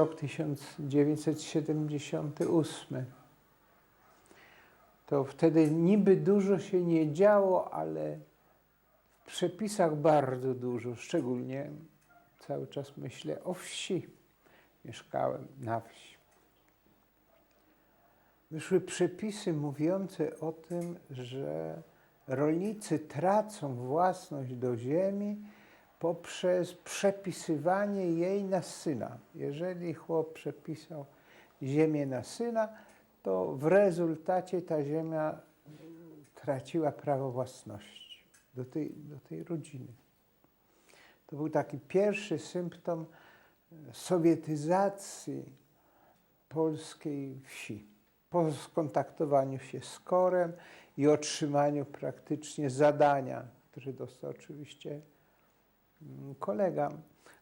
Rok 1978. To wtedy niby dużo się nie działo, ale w przepisach bardzo dużo. Szczególnie cały czas myślę o wsi. Mieszkałem na wsi. Wyszły przepisy mówiące o tym, że rolnicy tracą własność do ziemi poprzez przepisywanie jej na syna. Jeżeli chłop przepisał ziemię na syna, to w rezultacie ta ziemia traciła prawo własności do tej, do tej rodziny. To był taki pierwszy symptom sowietyzacji polskiej wsi. Po skontaktowaniu się z Korem i otrzymaniu praktycznie zadania, które dostał oczywiście kolega,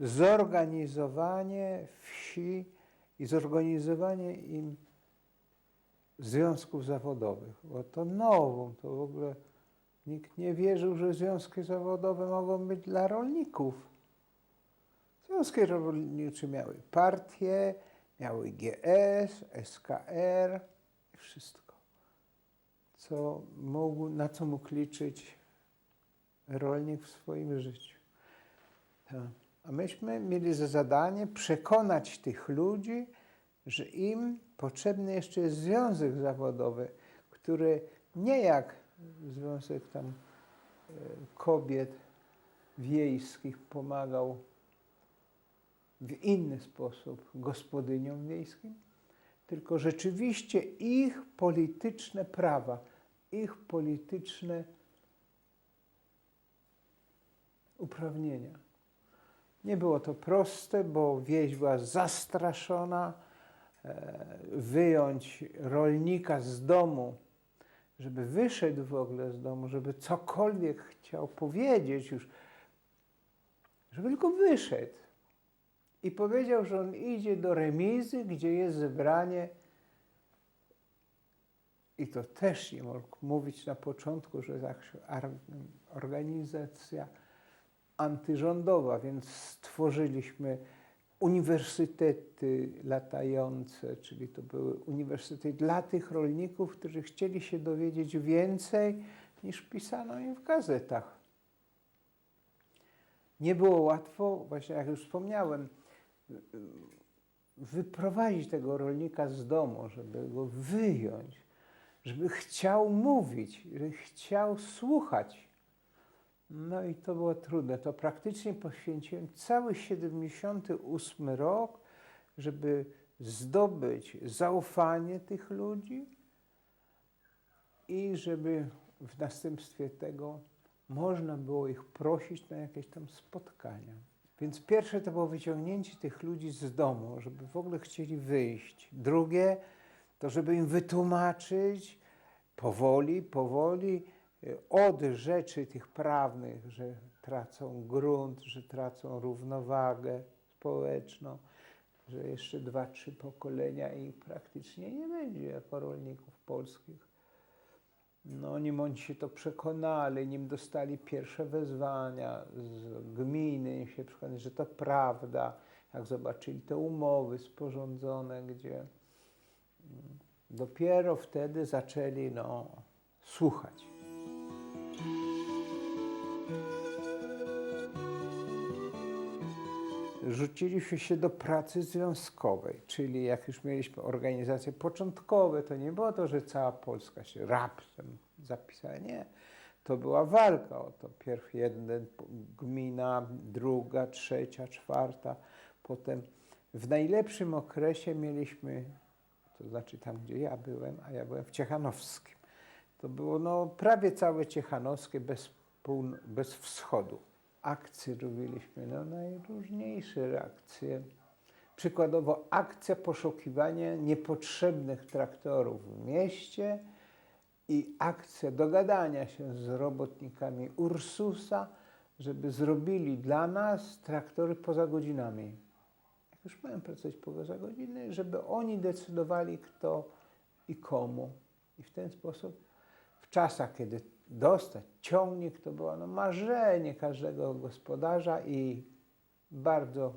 zorganizowanie wsi i zorganizowanie im związków zawodowych. Bo to nową, to w ogóle nikt nie wierzył, że związki zawodowe mogą być dla rolników. Związki rolnicze miały partie, miały GS, SKR i wszystko, co mógł, na co mógł liczyć rolnik w swoim życiu. A myśmy mieli za zadanie przekonać tych ludzi, że im potrzebny jeszcze jest związek zawodowy, który nie jak związek tam e, kobiet wiejskich pomagał w inny sposób gospodyniom wiejskim, tylko rzeczywiście ich polityczne prawa, ich polityczne uprawnienia. Nie było to proste, bo wieś była zastraszona. E, wyjąć rolnika z domu, żeby wyszedł w ogóle z domu, żeby cokolwiek chciał powiedzieć już, żeby tylko wyszedł i powiedział, że on idzie do remizy, gdzie jest zebranie. I to też nie mógł mówić na początku, że jest organizacja antyrządowa, więc stworzyliśmy uniwersytety latające, czyli to były uniwersytety dla tych rolników, którzy chcieli się dowiedzieć więcej niż pisano im w gazetach. Nie było łatwo, właśnie jak już wspomniałem, wyprowadzić tego rolnika z domu, żeby go wyjąć, żeby chciał mówić, żeby chciał słuchać. No i to było trudne. To praktycznie poświęciłem cały 78 rok, żeby zdobyć zaufanie tych ludzi i żeby w następstwie tego można było ich prosić na jakieś tam spotkania. Więc pierwsze to było wyciągnięcie tych ludzi z domu, żeby w ogóle chcieli wyjść. Drugie to, żeby im wytłumaczyć powoli, powoli, od rzeczy tych prawnych, że tracą grunt, że tracą równowagę społeczną, że jeszcze dwa, trzy pokolenia ich praktycznie nie będzie jako rolników polskich. No, nim oni się to przekonali, nim dostali pierwsze wezwania z gminy, się przekonali, że to prawda, jak zobaczyli te umowy sporządzone, gdzie mm, dopiero wtedy zaczęli no, słuchać. Rzuciliśmy się do pracy związkowej, czyli jak już mieliśmy organizacje początkowe, to nie było to, że cała Polska się raptem zapisała, nie. To była walka o to. Pierw jedna gmina, druga, trzecia, czwarta. Potem w najlepszym okresie mieliśmy, to znaczy tam, gdzie ja byłem, a ja byłem w Ciechanowskim. To było no, prawie całe Ciechanowskie bez, bez wschodu akcje robiliśmy, no najróżniejsze akcje. Przykładowo akcja poszukiwania niepotrzebnych traktorów w mieście i akcja dogadania się z robotnikami Ursusa, żeby zrobili dla nas traktory poza godzinami. Jak już mają pracować poza godziny, żeby oni decydowali kto i komu. I w ten sposób w czasach, kiedy dostać ciągnik to było no, marzenie każdego gospodarza i bardzo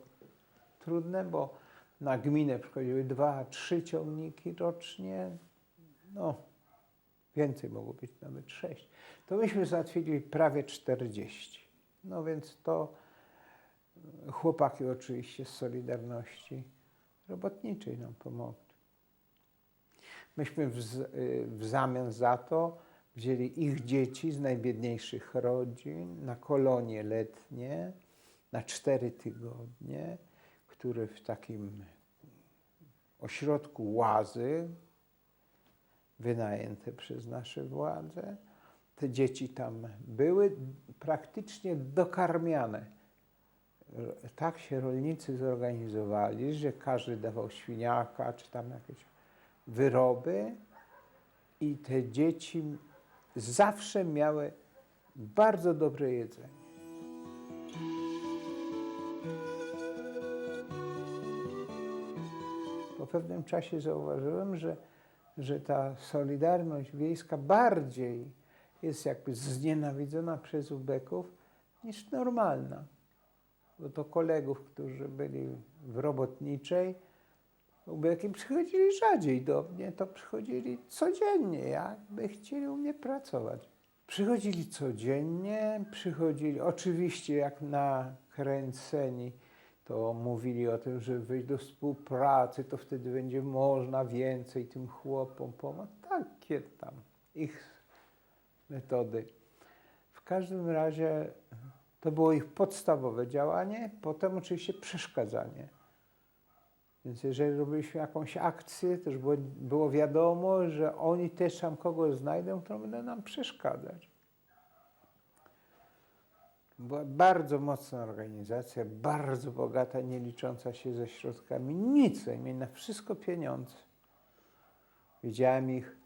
trudne, bo Na gminę przychodziły dwa, trzy ciągniki rocznie. No, więcej mogło być nawet sześć. To myśmy załatwili prawie 40. No więc to e, chłopaki oczywiście z Solidarności Robotniczej nam pomogli. Myśmy w, y, w zamian za to wzięli ich dzieci z najbiedniejszych rodzin na kolonie letnie na cztery tygodnie, które w takim ośrodku łazy wynajęte przez nasze władze. Te dzieci tam były praktycznie dokarmiane. Tak się rolnicy zorganizowali, że każdy dawał świniaka czy tam jakieś wyroby i te dzieci zawsze miały bardzo dobre jedzenie. Po pewnym czasie zauważyłem, że, że ta solidarność wiejska bardziej jest jakby znienawidzona przez ubeków niż normalna. Bo to kolegów, którzy byli w robotniczej, ubeki przychodzili rzadziej do mnie, to przychodzili codziennie, jakby chcieli u mnie pracować. Przychodzili codziennie, przychodzili, oczywiście jak nakręceni, to mówili o tym, że wyjść do współpracy, to wtedy będzie można więcej tym chłopom pomóc. Takie tam ich metody. W każdym razie to było ich podstawowe działanie, potem oczywiście przeszkadzanie. Więc jeżeli robiliśmy jakąś akcję, już było, było wiadomo, że oni też tam kogoś znajdą, kto będzie nam przeszkadzać. Była bardzo mocna organizacja, bardzo bogata, nie licząca się ze środkami. Nic, mieli na wszystko pieniądze. Widziałem ich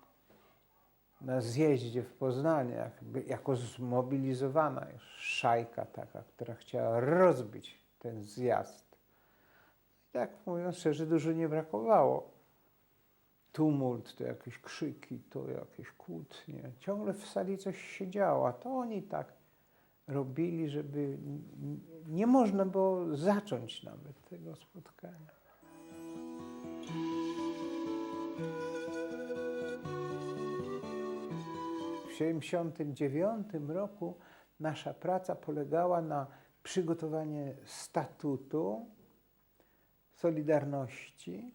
na zjeździe w Poznaniu, jakby, jako zmobilizowana szajka taka, która chciała rozbić ten zjazd. Tak mówiąc szczerze, dużo nie brakowało. Tumult, to jakieś krzyki, to jakieś kłótnie. Ciągle w sali coś się działo, a to oni tak robili, żeby nie można było zacząć nawet tego spotkania. W 1979 roku nasza praca polegała na przygotowaniu statutu Solidarności,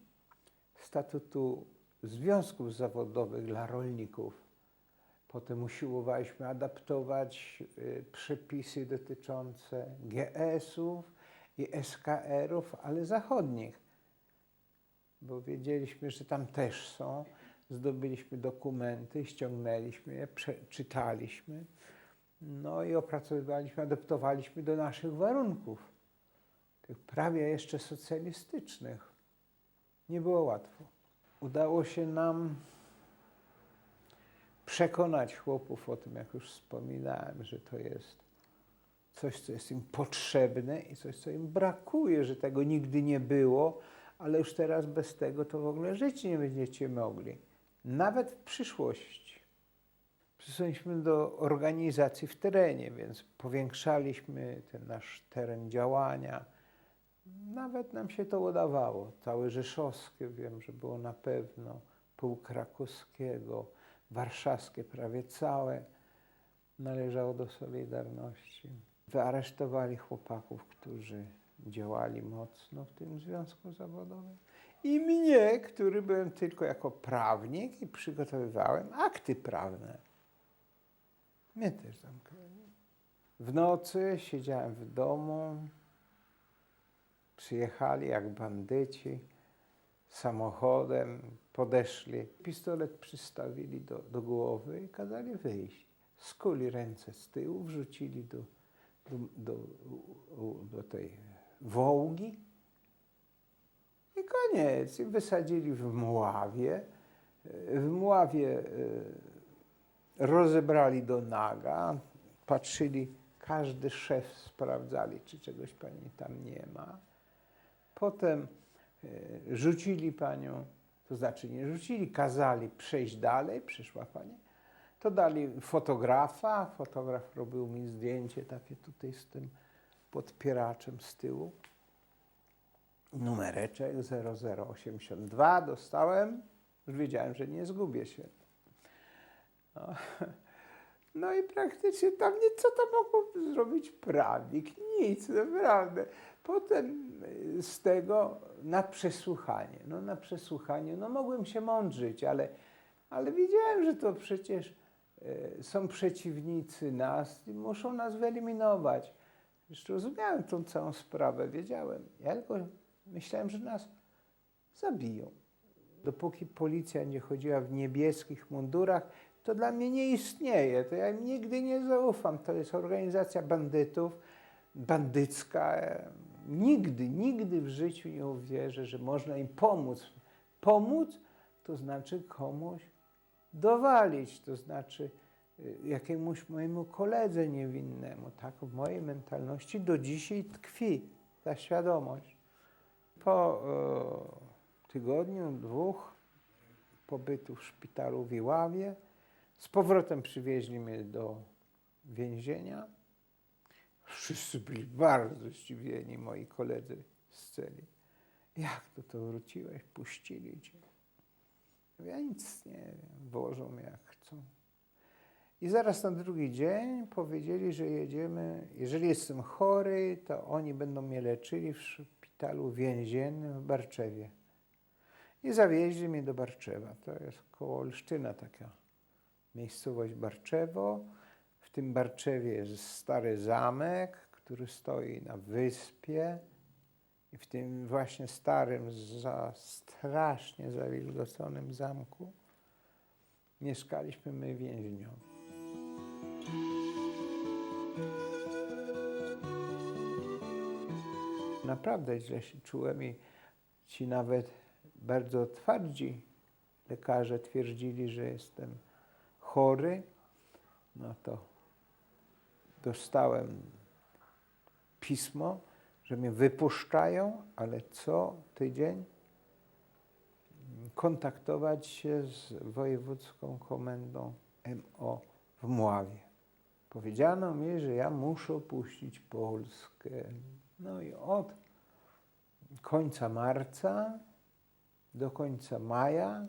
statutu związków zawodowych dla rolników. Potem usiłowaliśmy adaptować y, przepisy dotyczące GS-ów i SKR-ów, ale zachodnich, bo wiedzieliśmy, że tam też są. Zdobyliśmy dokumenty, ściągnęliśmy je, przeczytaliśmy, no i opracowywaliśmy, adaptowaliśmy do naszych warunków, tych prawie jeszcze socjalistycznych. Nie było łatwo. Udało się nam przekonać chłopów o tym, jak już wspominałem, że to jest coś, co jest im potrzebne i coś, co im brakuje, że tego nigdy nie było, ale już teraz bez tego to w ogóle żyć nie będziecie mogli. Nawet w przyszłości. Przystąpiliśmy do organizacji w terenie, więc powiększaliśmy ten nasz teren działania. Nawet nam się to udawało. Całe Rzeszowskie wiem, że było na pewno, pół krakowskiego, warszawskie prawie całe należało do Solidarności. Wyaresztowali chłopaków, którzy działali mocno w tym związku zawodowym. I mnie, który byłem tylko jako prawnik i przygotowywałem akty prawne. Mnie też zamknęli. W nocy siedziałem w domu, przyjechali jak bandyci samochodem, podeszli, pistolet przystawili do, do głowy i kazali wyjść. Skuli ręce z tyłu, wrzucili do, do, do, do tej wołgi i koniec. I wysadzili w Mławie. W Mławie e, rozebrali do naga, patrzyli, każdy szef sprawdzali, czy czegoś pani tam nie ma. Potem e, rzucili panią, to znaczy nie rzucili, kazali przejść dalej, przyszła pani. To dali fotografa, fotograf robił mi zdjęcie takie tutaj z tym podpieraczem z tyłu. numereczek 0082 dostałem. Już wiedziałem, że nie zgubię się. No, no i praktycznie tam nie, co tam mógł zrobić prawnik? Nic, naprawdę. Potem y, z tego na przesłuchanie. No na przesłuchanie, no mogłem się mądrzyć, ale, ale widziałem, że to przecież y, są przeciwnicy nas i muszą nas wyeliminować. Już rozumiałem tą całą sprawę, wiedziałem. Ja tylko myślałem, że nas zabiją. Dopóki policja nie chodziła w niebieskich mundurach, to dla mnie nie istnieje. To ja im nigdy nie zaufam. To jest organizacja bandytów, bandycka. Nigdy, nigdy w życiu nie uwierzę, że można im pomóc. Pomóc to znaczy komuś dowalić, to znaczy y, jakiemuś mojemu koledze niewinnemu. Tak w mojej mentalności do dzisiaj tkwi ta świadomość. Po e, tygodniu, dwóch pobytu w szpitalu w Iławie z powrotem przywieźli mnie do więzienia. Wszyscy byli bardzo zdziwieni, moi koledzy z celi. Jak to to wróciłeś? Puścili cię. Ja nic nie wiem, wożą mnie jak chcą. I zaraz na drugi dzień powiedzieli, że jedziemy, jeżeli jestem chory, to oni będą mnie leczyli w szpitalu więziennym w Barczewie. I zawieźli mnie do Barczewa. To jest koło Olsztyna taka miejscowość Barczewo. Tym Barczewie jest stary zamek, który stoi na wyspie. I w tym właśnie starym, za strasznie zawilgoconym zamku mieszkaliśmy my więźniowie. Naprawdę źle się czułem i ci nawet bardzo twardzi lekarze twierdzili, że jestem chory. No to dostałem pismo, że mnie wypuszczają, ale co tydzień kontaktować się z wojewódzką komendą MO w Mławie. Powiedziano mi, że ja muszę opuścić Polskę. No i od końca marca do końca maja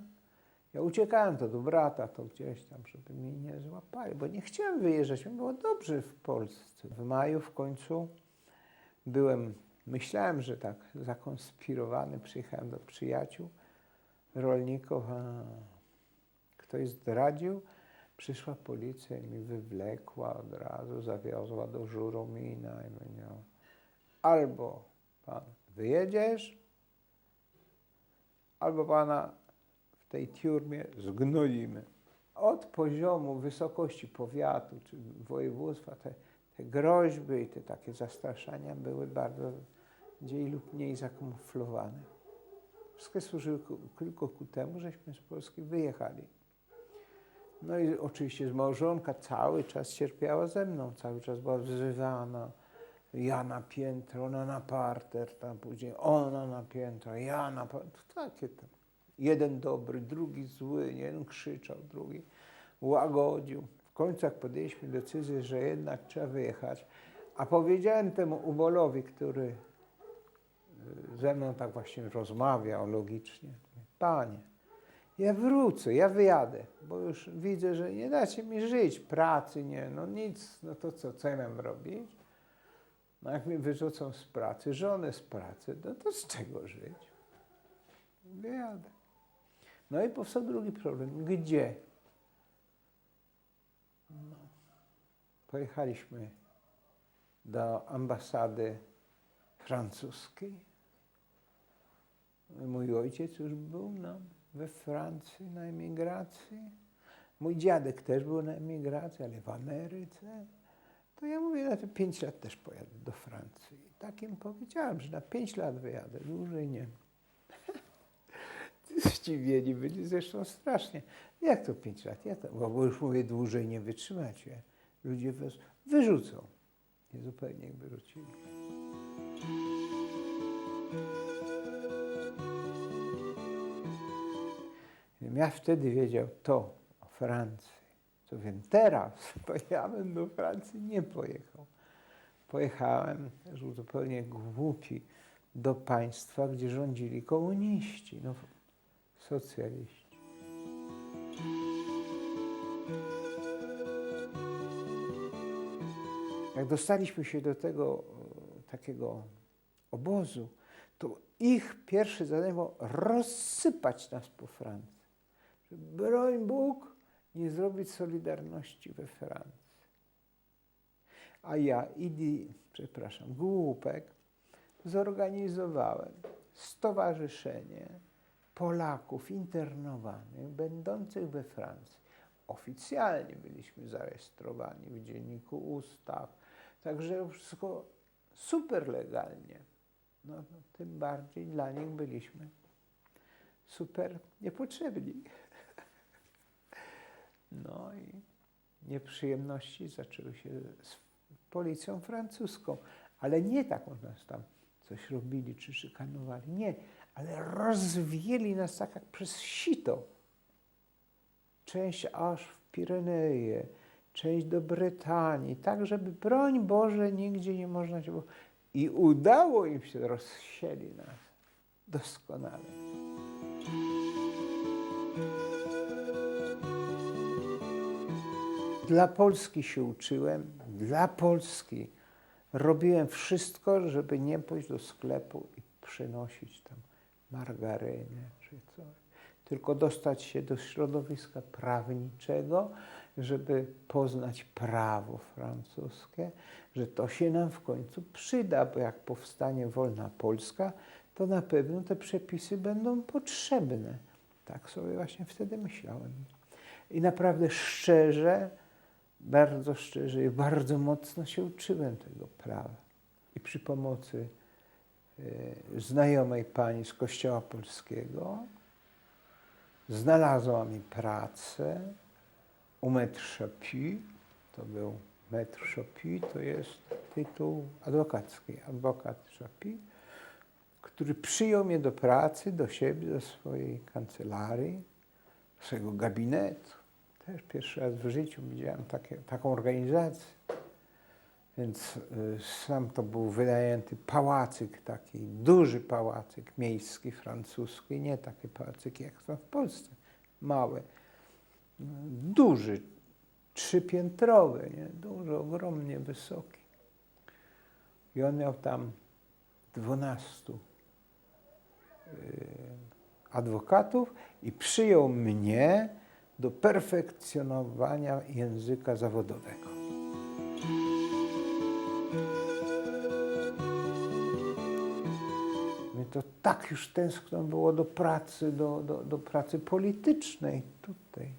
ja uciekałem to do brata, to gdzieś tam, żeby mnie nie złapali, bo nie chciałem wyjeżdżać. Mi było dobrze w Polsce. W maju w końcu byłem, myślałem, że tak zakonspirowany, przyjechałem do przyjaciół, rolników, a ktoś zdradził. Przyszła policja i mi wywlekła od razu, zawiozła do Żuromina i powiedziała, albo pan wyjedziesz, albo pana w tej tiurmie zgnolimy. Od poziomu wysokości powiatu czy województwa te, te groźby i te takie zastraszania były bardzo mniej lub mniej zakamuflowane. Wszystkie służyły ku- tylko ku temu, żeśmy z Polski wyjechali. No i oczywiście małżonka cały czas cierpiała ze mną, cały czas była wzywana. Ja na piętro, ona na parter, tam później ona na piętro, ja na parter. Takie tam. Jeden dobry, drugi zły, jeden krzyczał, drugi łagodził. W końcu podjęliśmy decyzję, że jednak trzeba wyjechać, a powiedziałem temu ubolowi, który y, ze mną tak właśnie rozmawiał logicznie, panie, ja wrócę, ja wyjadę, bo już widzę, że nie dacie mi żyć, pracy nie, no nic, no to co, co ja mam robić? No jak mnie wyrzucą z pracy, żonę z pracy, no to z czego żyć? Wyjadę. No i powstał drugi problem. Gdzie? No. Pojechaliśmy do ambasady francuskiej. Mój ojciec już był no, we Francji na emigracji. Mój dziadek też był na emigracji, ale w Ameryce. To ja mówię, na te pięć lat też pojadę do Francji. Tak im powiedziałem, że na pięć lat wyjadę, dłużej nie. Zdziwieni byli zresztą strasznie. Jak to pięć lat? Ja to, bo już mówię, dłużej nie wytrzymacie. Ludzie was wyrzucą. I zupełnie ich wyrzucili. Ja wtedy wiedział to o Francji, co wiem teraz, to ja bym do Francji nie pojechał. Pojechałem, zupełnie głupi, do państwa, gdzie rządzili komuniści, no, socjaliści. Jak dostaliśmy się do tego e, takiego obozu, to ich pierwsze zadanie było rozsypać nas po Francji. Broń Bóg, nie zrobić solidarności we Francji. A ja, Idi, przepraszam, głupek, zorganizowałem stowarzyszenie Polaków internowanych, będących we Francji. Oficjalnie byliśmy zarejestrowani w Dzienniku Ustaw, także wszystko super legalnie. No, no, tym bardziej dla nich byliśmy super niepotrzebni. No i nieprzyjemności zaczęły się z policją francuską, ale nie taką nas tam coś robili czy szykanowali, nie, ale rozwieli nas tak jak przez sito. Część aż w Pireneje, część do Brytanii, tak żeby broń Boże nigdzie nie można się było. I udało im się, rozsieli nas doskonale. Dla Polski się uczyłem, dla Polski robiłem wszystko, żeby nie pójść do sklepu i przynosić tam margarynę czy coś, tylko dostać się do środowiska prawniczego, żeby poznać prawo francuskie, że to się nam w końcu przyda, bo jak powstanie wolna Polska, to na pewno te przepisy będą potrzebne. Tak sobie właśnie wtedy myślałem. I naprawdę szczerze, bardzo szczerze i bardzo mocno się uczyłem tego prawa. I przy pomocy znajomej pani z Kościoła Polskiego znalazła mi pracę u Chapuis. To był Chapuis, to jest tytuł adwokacki, adwokat Chapuis, który przyjął mnie do pracy, do siebie, do swojej kancelarii, swojego gabinetu. Też pierwszy raz w życiu widziałem takie, taką organizację. Więc y, sam to był wynajęty pałacyk, taki duży pałacyk miejski, francuski, nie takie pałacyki jak są w Polsce, małe. Duży, trzypiętrowy, nie? duży, ogromnie wysoki. I on miał tam dwunastu y, adwokatów i przyjął mnie do perfekcjonowania języka zawodowego. To tak już tęskno było do pracy, do, do, do pracy politycznej tutaj.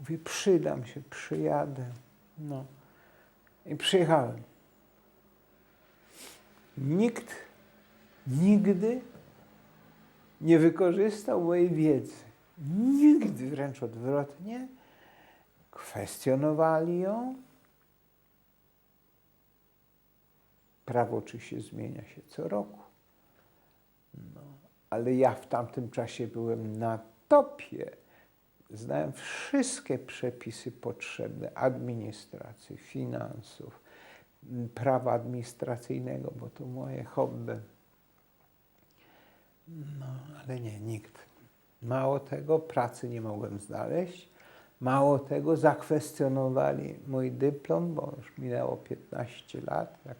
Mówię, przydam się, przyjadę. No. I przyjechałem. Nikt nigdy nie wykorzystał mojej wiedzy. Nigdy, wręcz odwrotnie, kwestionowali ją. Prawo oczywiście zmienia się co roku. Ale ja w tamtym czasie byłem na topie. Znałem wszystkie przepisy potrzebne administracji, finansów, prawa administracyjnego, bo to moje hobby. No, ale nie, nikt. Mało tego, pracy nie mogłem znaleźć. Mało tego, zakwestionowali mój dyplom, bo już minęło 15 lat, jak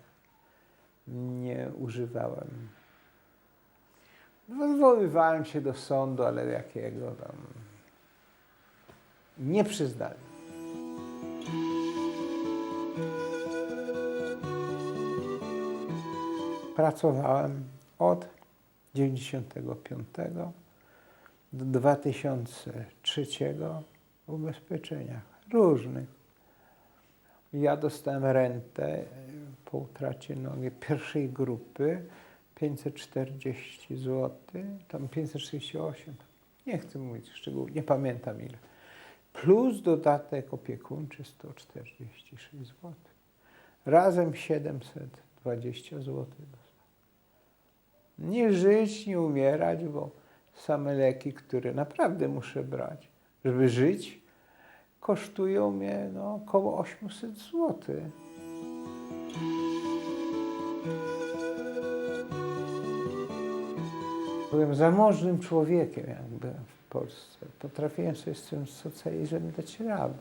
nie używałem. Odwoływałem się do sądu, ale jakiego tam nie przyznali. Pracowałem od 95 do 2003 w ubezpieczeniach różnych. Ja dostałem rentę po utracie nogi pierwszej grupy 540 zł, tam 548, nie chcę mówić szczegółów, nie pamiętam ile. Plus dodatek opiekuńczy 146 zł. Razem 720 zł dostałem. Nie żyć, nie umierać, bo same leki, które naprawdę muszę brać, żeby żyć, kosztują mnie no, około 800 zł. Byłem zamożnym człowiekiem, jak byłem w Polsce. Potrafiłem sobie z tym socjalizmem dać radę.